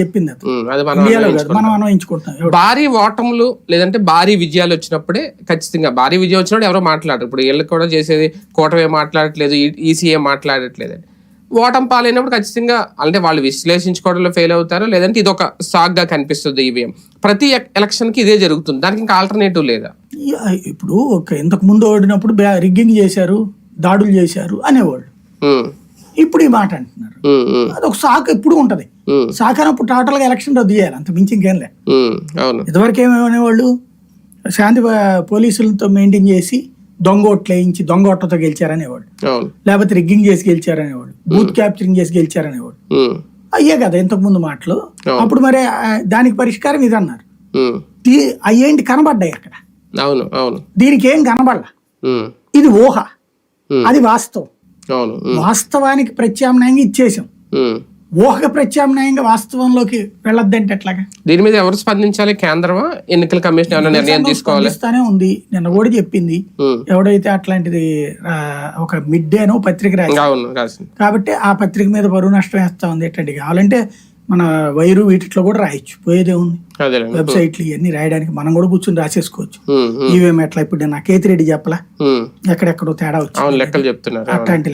చెప్పింది అది. మనం ఎవడు? భారీ ఓటములు లేదంటే భారీ విజయాలు వచ్చినప్పుడే ఖచ్చితంగా భారీ విజయం వచ్చినప్పుడు ఎవరో మాట్లాడరు. ఇప్పుడు వీళ్ళు కూడా చేసేది కూటమి మాట్లాడట్లేదు ఈసీఏ మాట్లాడట్లేదు. ఓటం పాలైనప్పుడు ఖచ్చితంగా అంటే వాళ్ళు విశ్లేషించుకోవడంలో ఫెయిల్ అవుతారు లేదంటే ఇది ఒక సాగ్గా కనిపిస్తుంది ఈవీఎం. ప్రతి ఎలక్షన్కి ఇదే జరుగుతుంది. దానికి ఇంకా ఆల్టర్నేటివ్ లేదా? ఇప్పుడు ఇంతకు ముందు ఓడినప్పుడు రిగ్గింగ్ చేశారు దాడులు చేశారు అనేవాళ్ళు. ఇప్పుడు ఈ మాట అంటున్నారు. అది ఒక సాకు ఎప్పుడు ఉంటది. ఉమ్, సాకు అన్నప్పుడు టోటల్గా ఎలక్షన్ రద్దు చేయాలి అంత మించి ఇంకేం లే ఇదివరకు ఏమనేవాళ్ళు శాంతి పోలీసులతో మెయింటైన్ చేసి దొంగ ఓట్లు వేయించి దొంగ ఓట్లతో గెలిచారనేవాళ్ళు. అవును. లేకపోతే రిగ్గింగ్ చేసి గెలిచారనేవాళ్ళు. బూత్ క్యాప్చరింగ్ చేసి గెలిచారనేవాళ్ళు. ఉమ్, అయ్యే కదా ఇంతకు ముందు మాటలు. అప్పుడు మరి దానికి పరిష్కారం ఇది అన్నారు అయ్యేంటి కనబడ్డాయి అక్కడ. అవును అవును. దీనికి ఏం కనబడలా? ఇది ఊహ. అది వాస్తవం. వాస్తవానికి ప్రత్యామ్నాయంగా ఇచ్చేసాం. ఊహకు ప్రత్యామ్నాయంగా వాస్తవంలోకి వెళ్ళొద్దంటే ఎట్లాగా? దీని మీద ఎవరు స్పందించాలి? కేంద్రమా? ఎన్నికల కమిషన్ ఏమైనా నిర్ణయం తీసుకోవాలి? ఉంది. నిన్న కూడా చెప్పింది. ఎవడైతే అట్లాంటిది ఒక మిడ్ డేనో పత్రిక రాసి కాబట్టి ఆ పత్రిక మీద బరువు నష్టం వేస్తా ఉంది ఎట్టండి కావాలంటే మన వైరు వీటిలో కూడా రాయొచ్చు. పోయేదే ఉంది. వెబ్సైట్లు ఇవన్నీ రాయడానికి మనం కూడా కూర్చొని రాసేసుకోవచ్చు. ఈవీఎం ఎట్లా ఇప్పుడు నా కేతిరెడ్డి చెప్పలా. ఎక్కడెక్కడో తేడా అవును. అట్లాంటి